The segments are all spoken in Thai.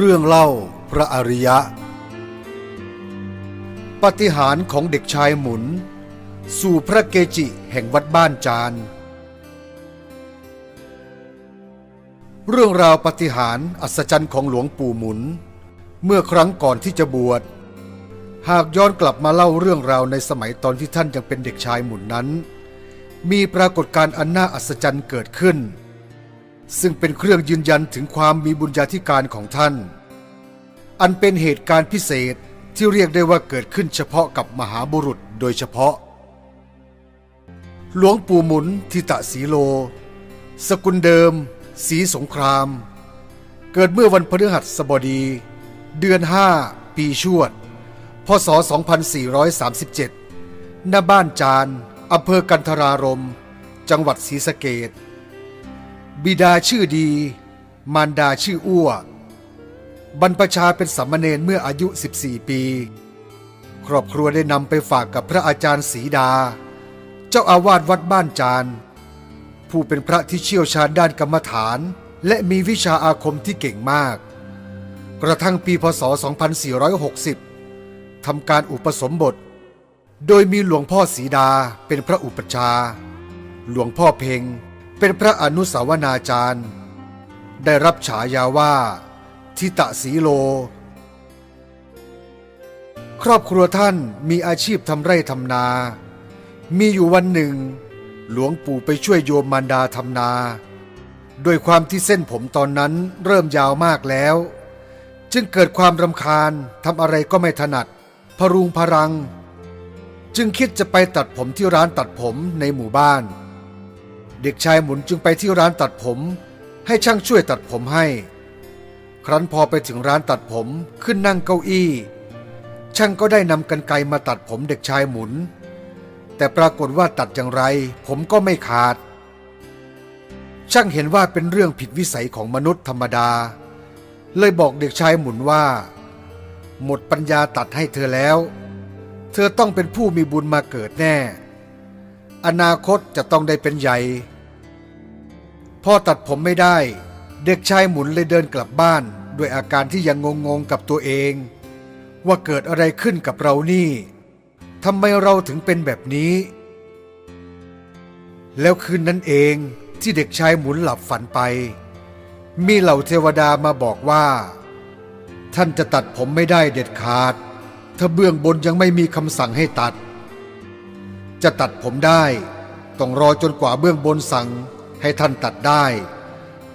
เรื่องเล่าพระอริยะ ปฏิหารของเด็กชายหมุน สู่พระเกจิแห่งวัดบ้านจาน เรื่องราวปฏิหารอัศจรรย์ของหลวงปู่หมุน เมื่อครั้งก่อนที่จะบวช หากย้อนกลับมาเล่าเรื่องราวในสมัยตอนที่ท่านยังเป็นเด็กชายหมุนนั้น มีปรากฏการณ์อันน่าอัศจรรย์เกิดขึ้น ซึ่งเป็นเครื่องยืนยันถึงความมีบุญญาธิการของท่าน อันเป็นเหตุการณ์พิเศษที่เรียกได้ว่าเกิดขึ้นเฉพาะกับมหาบุรุษโดยเฉพาะ หลวงปู่หมุนทิตะสีโล สกุลเดิม สีสงคราม เกิดเมื่อวันพฤหัสบดี เดือน 5 ปีชวด พศ 2437 ณ บ้านจานอำเภอกันทรารม จังหวัดศรีสะเกด บิดาชื่อดี มารดาชื่ออ้ว บรรพชาเป็นสามเณรเมื่ออายุ 14 ปี ครอบครัวได้นำไปฝากกับพระอาจารย์ศรีดา เจ้าอาวาสวัดบ้านจานผู้เป็นพระที่เชี่ยวชาญด้านกรรมฐาน และมีวิชาอาคมที่เก่งมาก กระทั่งปีพศ 2460 ทำการอุปสมบท โดยมีหลวงพ่อศรีดาเป็นพระอุปชา หลวงพ่อเพ็ง เป็นพระอนุสาวนาจารย์ ได้รับฉายาว่า ทิตะสีโล ครอบครัวท่านมีอาชีพทำไร่ทำนา มีอยู่วันหนึ่ง หลวงปู่ไปช่วยโยมมารดาทำนาโดยความที่เส้นผมตอนนั้นเริ่มยาวมากแล้ว จึงเกิดความรำคาญทำอะไรก็ไม่ถนัด พรุงพรัง จึงคิดจะไปตัดผมที่ร้านตัดผมในหมู่บ้าน เด็กชายหมุนจึงไปที่ร้านตัดผม ให้ช่างช่วยตัดผมให้ ครั้นพอไปถึงร้านตัดผมขึ้นนั่งเก้าอี้ ช่างก็ได้นำกันไกรมาตัดผมเด็กชายหมุน แต่ปรากฏว่าตัดอย่างไร ผมก็ไม่ขาด ช่างเห็นว่าเป็นเรื่องผิดวิสัยของมนุษย์ธรรมดา เลยบอกเด็กชายหมุนว่า หมดปัญญาตัดให้เธอแล้ว เธอต้องเป็นผู้มีบุญมาเกิดแน่ อนาคตจะต้องได้เป็นใหญ่ พ่อตัดผมไม่ได้ เด็กชายหมุนเลยเดินกลับบ้าน ด้วยอาการที่ยังงงๆกับตัวเอง ว่าเกิดอะไรขึ้นกับเรานี่ทำไมเราถึงเป็นแบบนี้ แล้วคืนนั้นเองที่เด็กชายหมุนหลับฝันไป มีเหล่าเทวดามาบอกว่า ท่านจะตัดผมไม่ได้เด็ดขาด ถ้าเบื้องบนยังไม่มีคำสั่งให้ตัด จะตัดผมได้ ต้องรอจนกว่าเบื้องบนสั่งให้ท่านตัดได้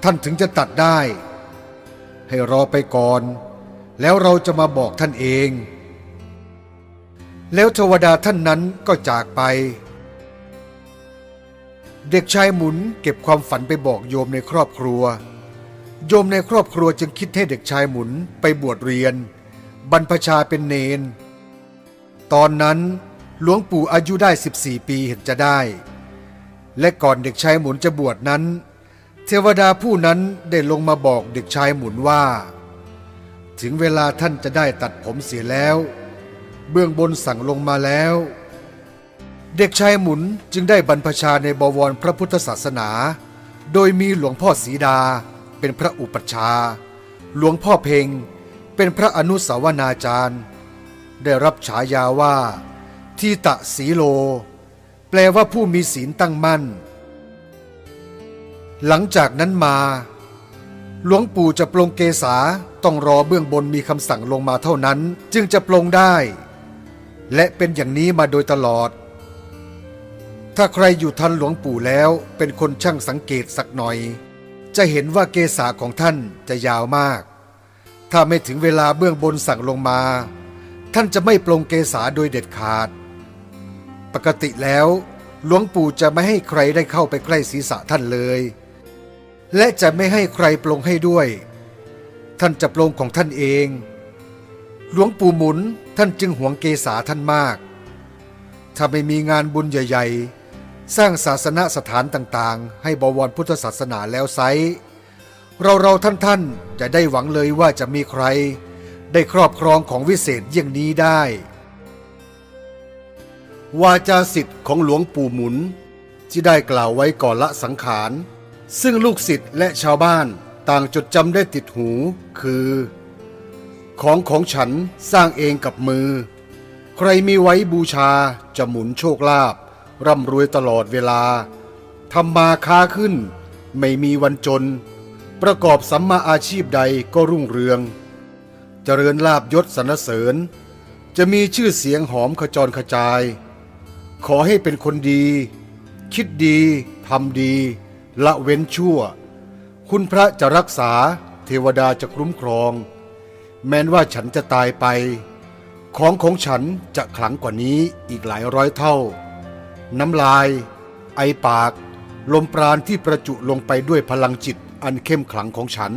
ท่านถึงจะตัดได้ ให้รอไปก่อน แล้วเราจะมาบอกท่านเอง แล้วเทวดาท่านนั้นก็จากไป เด็กชายหมุนเก็บความฝันไปบอกโยมในครอบครัว โยมในครอบครัวจึงคิดให้เด็กชายหมุนไปบวชเรียน บรรพชาเป็นเนน ตอนนั้น หลวงปู่อายุได้ 14 ปีเห็นจะได้ และก่อนเด็กชายหมุนจะบวชนั้น เทวดาผู้นั้นได้ลงมาบอกเด็กชายหมุนว่า ถึงเวลาท่านจะได้ตัดผมเสียแล้ว เบื้องบนสั่งลงมาแล้ว เด็กชายหมุนจึงได้บรรพชาในบวรพระพุทธศาสนา โดยมีหลวงพ่อศีดาเป็นพระอุปัชฌาย์หลวงพ่อเพ็งเป็นพระอนุสาวนาจารย์ ได้รับฉายาว่า ทีตะสีโล แปลว่าผู้มีศีลตั้งมั่น หลังจากนั้นมา หลวงปู่จะปลงเกษาต้องรอเบื้องบนมีคำสั่งลงมาเท่านั้นจึงจะปลงได้ และเป็นอย่างนี้มาโดยตลอด ถ้าใครอยู่ทันหลวงปู่แล้วเป็นคนช่างสังเกตสักหน่อย จะเห็นว่าเกษาของท่านจะยาวมาก ถ้าไม่ถึงเวลาเบื้องบนสั่งลงมาท่านจะไม่ปลงเกษาโดยเด็ดขาด ปกติแล้วหลวงปู่จะไม่ให้ใครได้เข้าไปใกล้ศีรษะท่านเลย และจะไม่ให้ใครปลงให้ด้วย ท่านจะปลงของท่านเอง หลวงปู่หมุนท่านจึงหวงเกษาท่านมาก ถ้าไม่มีงานบุญใหญ่ ๆ สร้างศาสนสถานต่างๆ ให้บวรพุทธศาสนาแล้วไซเราเราท่านท่านๆจะได้หวังเลยว่าจะมีใคร ได้ครอบครองของวิเศษเยี่ยงนี้ได้ วาจาสิทธิ์ของหลวงปู่หมุน ที่ได้กล่าวไว้ก่อนละสังขาร ซึ่งลูกศิษย์และชาวบ้านต่างจดจำได้ติดหู คือ ของของฉันสร้างเองกับมือ ใครมีไว้บูชาจะหมุนโชคลาภร่ำรวยตลอดเวลาทำมาค้าขึ้น ไม่มีวันจน ประกอบสัมมาอาชีพใดก็รุ่งเรือง เจริญลาบยศสรรเสริญ จะมีชื่อเสียงหอมขจรขจาย ขอให้เป็นคนดี คิดดีทำดี ละเว้นชั่ว คุณพระจะรักษาเทวดาจะคุ้มครอง แม้นว่าฉันจะตายไป ของของฉันจะขลังกว่านี้อีกหลายร้อยเท่า น้ำลาย ไอปาก ลมปราณที่ประจุลงไปด้วยพลังจิตอันเข้มขลังของฉัน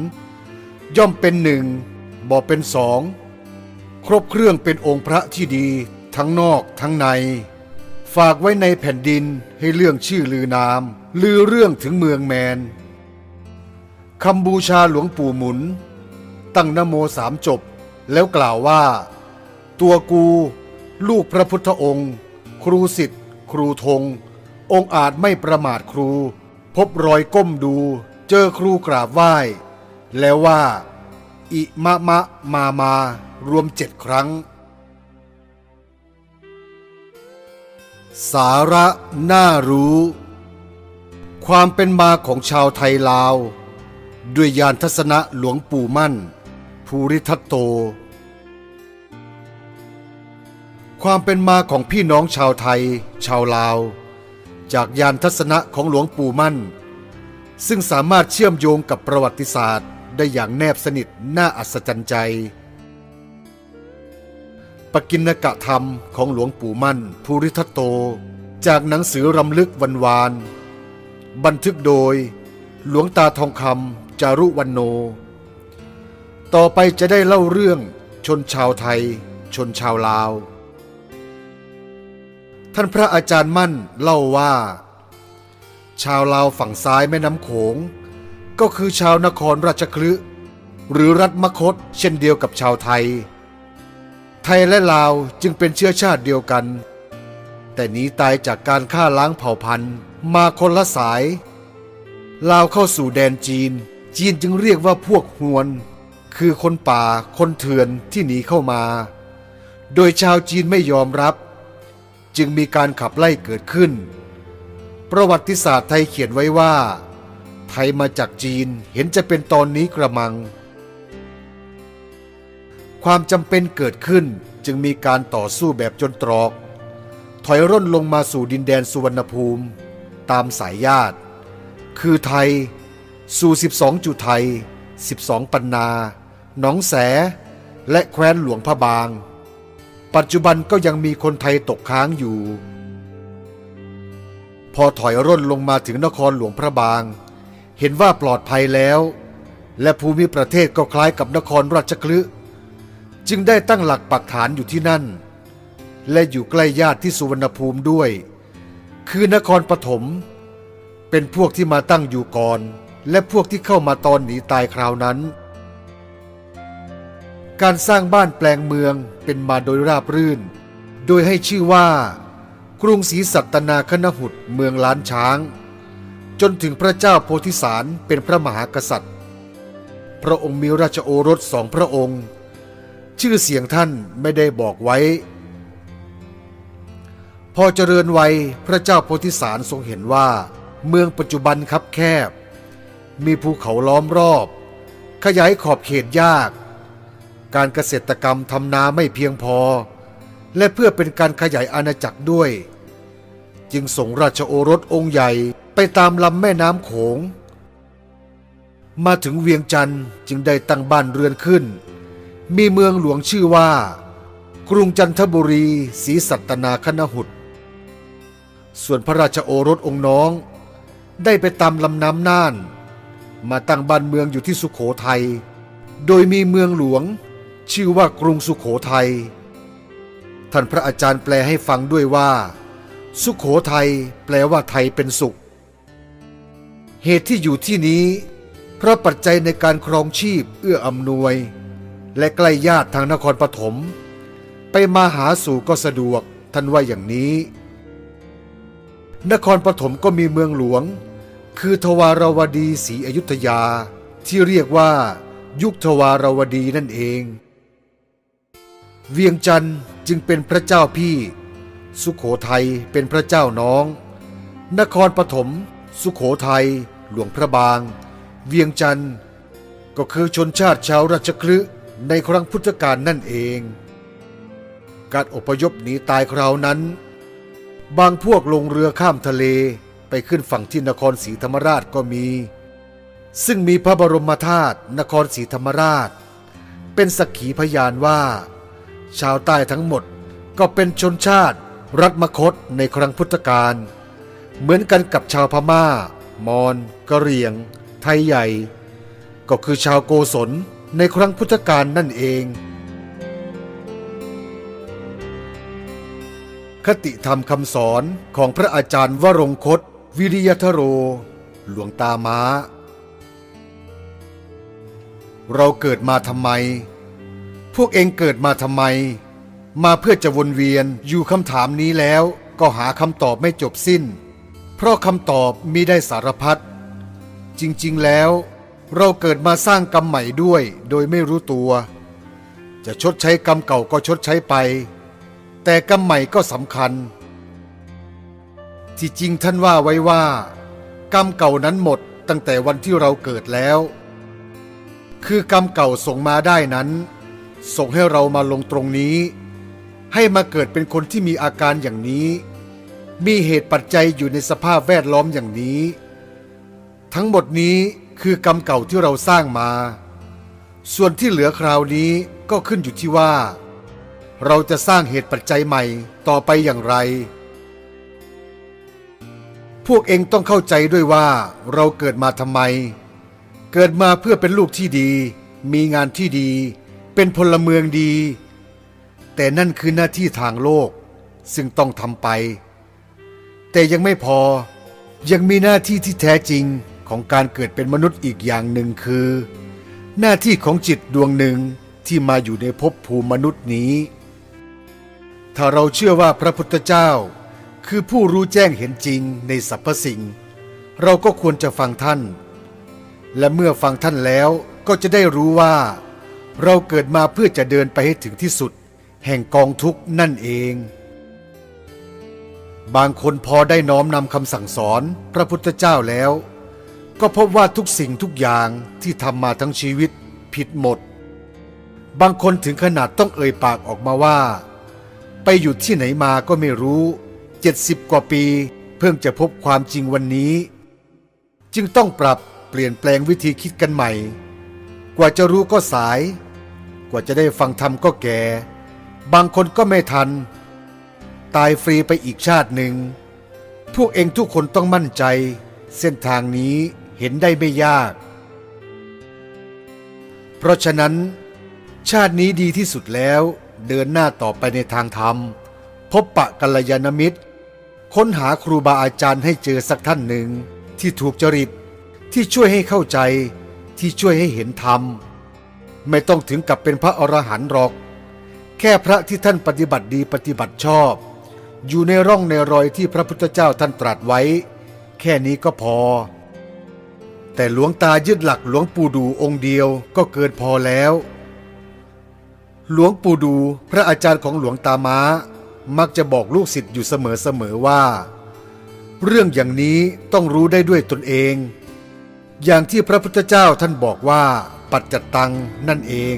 ย่อมเป็นหนึ่งบ่เป็นสอง ครบเครื่องเป็นองค์พระที่ดีทั้งนอกทั้งใน ฝากไว้ในแผ่นดินให้เรื่องชื่อลือนาม ลือเรื่องถึงเมืองแมนคำบูชาหลวงปู่หมุน ตั้งนโมสามจบ แล้วกล่าวว่า ตัวกูลูกพระพุทธองค์ ครูสิทธิ์ ครูธง องค์อาจไม่ประมาทครู พบรอยก้มดู เจอครูกราบไหว้ แล้วว่า อิมะมะมามา รวมเจ็ดครั้ง สาระน่ารู้ ความเป็นมาของชาวไทยลาว ด้วยยานทัศนะหลวงปู่มั่น ภูริทัตโต ความเป็นมาของพี่น้องชาวไทย ชาวลาว จากยานทัศนะของหลวงปู่มั่น ซึ่งสามารถเชื่อมโยงกับประวัติศาสตร์ได้อย่างแนบสนิทน่าอัศจรรย์ใจ ปกิณกะธรรมของหลวงปู่มั่น ภูริทัตโต จากหนังสือรำลึกวันวาน บันทึกโดย หลวงตาทองคำจารุวันโน ต่อไปจะได้เล่าเรื่องชนชาวไทย ชนชาวลาว ท่านพระอาจารย์มั่นเล่าว่า ชาวลาวฝั่งซ้ายแม่น้ำโขง ก็คือชาวนครราชคลึหรือรัฐมคตเช่นเดียวกับชาวไทย ไทยและลาวจึงเป็นเชื้อชาติเดียวกัน แต่หนีตายจากการฆ่าล้างเผ่าพันธุ์มาคนละสาย ลาวเข้าสู่แดนจีน จีนจึงเรียกว่าพวกฮวน คือคนป่าคนเถื่อนที่หนีเข้ามา โดยชาวจีนไม่ยอมรับ จึงมีการขับไล่เกิดขึ้น ประวัติศาสตร์ไทยเขียนไว้ว่า ไทยมาจากจีนเห็นจะเป็นตอนนี้กระมัง ความจำเป็นเกิดขึ้นจึงมีการต่อสู้แบบจนตรอก ถอยร่นลงมาสู่ดินแดนสุวรรณภูมิ ตามสายญาติ คือไทย สู่ 12 จุไทย 12 ปันนา หนองแส และแคว้นหลวงพระบาง ปัจจุบันก็ยังมีคนไทยตกค้างอยู่ พอถอยร่นลงมาถึงนครหลวงพระบาง เห็นว่าปลอดภัยแล้ว และภูมิประเทศก็คล้ายกับนครราชคลึ จึงได้ตั้งหลักปักฐานอยู่ที่นั่น และอยู่ใกล้ญาติที่สุวรรณภูมิด้วย คือนครปฐมเป็นพวกที่มาตั้งอยู่ก่อน และพวกที่เข้ามาตอนหนีตายคราวนั้น การสร้างบ้านแปลงเมืองเป็นมาโดยราบรื่น โดยให้ชื่อว่า กรุงศรีสัตนาคณหุดเมืองล้านช้าง จนถึงพระเจ้าโพธิสารเป็นพระมหากษัตริย์ พระองค์มีราชโอรสสองพระองค์ ชื่อเสียงท่านไม่ได้บอกไว้ พอเจริญวัยพระเจ้าโพธิสารทรงเห็นว่า เมืองปัจจุบันคับแคบ มีภูเขาล้อมรอบ ขยายขอบเขตยาก การเกษตรกรรมทำนาไม่เพียงพอ และเพื่อเป็นการขยายอาณาจักรด้วย จึงส่งราชโอรสองค์ใหญ่ไปตามลำแม่น้ำโขง มาถึงเวียงจันทร์จึงได้ตั้งบ้านเรือนขึ้น มีเมืองหลวงชื่อว่า กรุงจันทบุรีศรีสัตนาคณหุดส่วนพระราชโอรสองค์น้อง ได้ไปตามลำน้ำน่าน มาตั้งบ้านเมืองอยู่ที่สุขโขทยัยโดยมีเมืองหลวง ชื่อว่ากรุงสุขโขทยัยท่านพระอาจารย์แปลให้ฟังด้วยว่า สุขโขทัยแปลว่าไทยเป็นสุข เหตุที่อยู่ที่นี้ เพราะปัจจัยในการครองชีพเอื้ออำนวย และใกล้ญาติทางนครปฐมไปมาหาสู่ก็สะดวกท่านว่าอย่างนี้ นครปฐมก็มีเมืองหลวง คือทวารวดีศรีอยุธยา ที่เรียกว่า ยุคทวารวดีนั่นเอง เวียงจันทร์จึงเป็นพระเจ้าพี่ สุขโขทัยเป็นพระเจ้าน้อง นครปฐมสุขโขทัยหลวงพระบาง เวียงจันทร์ก็คือชนชาติชาวราชคลึ ในครั้งพุทธกาลนั่นเอง การอพยพหนีตายคราวนั้น บางพวกลงเรือข้ามทะเลไปขึ้นฝั่งที่นครศรีธรรมราชก็มี ซึ่งมีพระบรมธาตุนครศรีธรรมราช เป็นสักขีพยานว่า ชาวใต้ทั้งหมดก็เป็นชนชาติรัฐมคตในครั้งพุทธกาลเหมือนกันกับชาวพม่า มอญกะเหรี่ยง ไทยใหญ่ ก็คือชาวโกศล ในครั้งพุทธกาลนั่นเอง คติธรรมคำสอนของพระอาจารย์วรงคต วิริยทโร หลวงตาม้า เราเกิดมาทำไม พวกเองเกิดมาทำไม มาเพื่อจะวนเวียนอยู่คำถามนี้แล้วก็หาคำตอบไม่จบสิ้น เพราะคำตอบมีได้สารพัดจริง ๆ แล้ว เราเกิดมาสร้างกรรมใหม่ด้วย โดยไม่รู้ตัว จะชดใช้กรรมเก่าก็ชดใช้ไป แต่กรรมใหม่ก็สำคัญ ที่จริงท่านว่าไว้ว่า กรรมเก่านั้นหมดตั้งแต่วันที่เราเกิดแล้ว คือกรรมเก่าส่งมาได้นั้น ส่งให้เรามาลงตรงนี้ ให้มาเกิดเป็นคนที่มีอาการอย่างนี้ มีเหตุปัจจัยอยู่ในสภาพแวดล้อมอย่างนี้ ทั้งหมดนี้ คือกรรมเก่าที่เราสร้างมา ส่วนที่เหลือคราวนี้ก็ขึ้นอยู่ที่ว่า เราจะสร้างเหตุปัจจัยใหม่ต่อไปอย่างไร พวกเองต้องเข้าใจด้วยว่าเราเกิดมาทำไม เกิดมาเพื่อเป็นลูกที่ดี มีงานที่ดี เป็นพลเมืองดี แต่นั่นคือหน้าที่ทางโลก ซึ่งต้องทำไป แต่ยังไม่พอยังมีหน้าที่ที่แท้จริง ของการเกิดเป็นมนุษย์อีกอย่างหนึ่งคือ หน้าที่ของจิตดวงหนึ่งที่มาอยู่ในภพภูมิมนุษย์นี้ ถ้าเราเชื่อว่าพระพุทธเจ้า คือผู้รู้แจ้งเห็นจริงในสรรพสิ่ง เราก็ควรจะฟังท่าน และเมื่อฟังท่านแล้วก็จะได้รู้ว่า เราเกิดมาเพื่อจะเดินไปให้ถึงที่สุด แห่งกองทุกข์นั่นเอง บางคนพอได้น้อมนำคำสั่งสอนพระพุทธเจ้าแล้ว ก็พบว่าทุกสิ่งทุกอย่างที่ทำมาทั้งชีวิตผิดหมด บางคนถึงขนาดต้องเอ่ยปากออกมาว่า ไปอยู่ที่ไหนมาก็ไม่รู้เจ็ดสิบกว่าปี เพิ่งจะพบความจริงวันนี้ จึงต้องปรับเปลี่ยนแปลงวิธีคิดกันใหม่ กว่าจะรู้ก็สาย กว่าจะได้ฟังธรรมก็แก่ บางคนก็ไม่ทัน ตายฟรีไปอีกชาติหนึ่งพวกเองทุกคนต้องมั่นใจเส้นทางนี้ เห็นได้ไม่ยาก เพราะฉะนั้น ชาตินี้ดีที่สุดแล้วเดินหน้าต่อไปในทางธรรม พบปะกัลยาณมิตร ค้นหาครูบาอาจารย์ให้เจอสักท่านหนึ่งที่ถูกจริตที่ช่วยให้เข้าใจที่ช่วยให้เห็นธรรม ไม่ต้องถึงกับเป็นพระอรหันต์หรอก แค่พระที่ท่านปฏิบัติดีปฏิบัติชอบ อยู่ในร่องในรอยที่พระพุทธเจ้าท่านตรัสไว้ แค่นี้ก็พอ แต่หลวงตายึดหลักหลวงปู่ดูองค์เดียวก็เกินพอแล้ว หลวงปู่ดูพระอาจารย์ของหลวงตาม้า มักจะบอกลูกศิษย์อยู่เสมอๆว่า เรื่องอย่างนี้ต้องรู้ได้ด้วยตนเอง อย่างที่พระพุทธเจ้าท่านบอกว่าปัจจตังนั่นเอง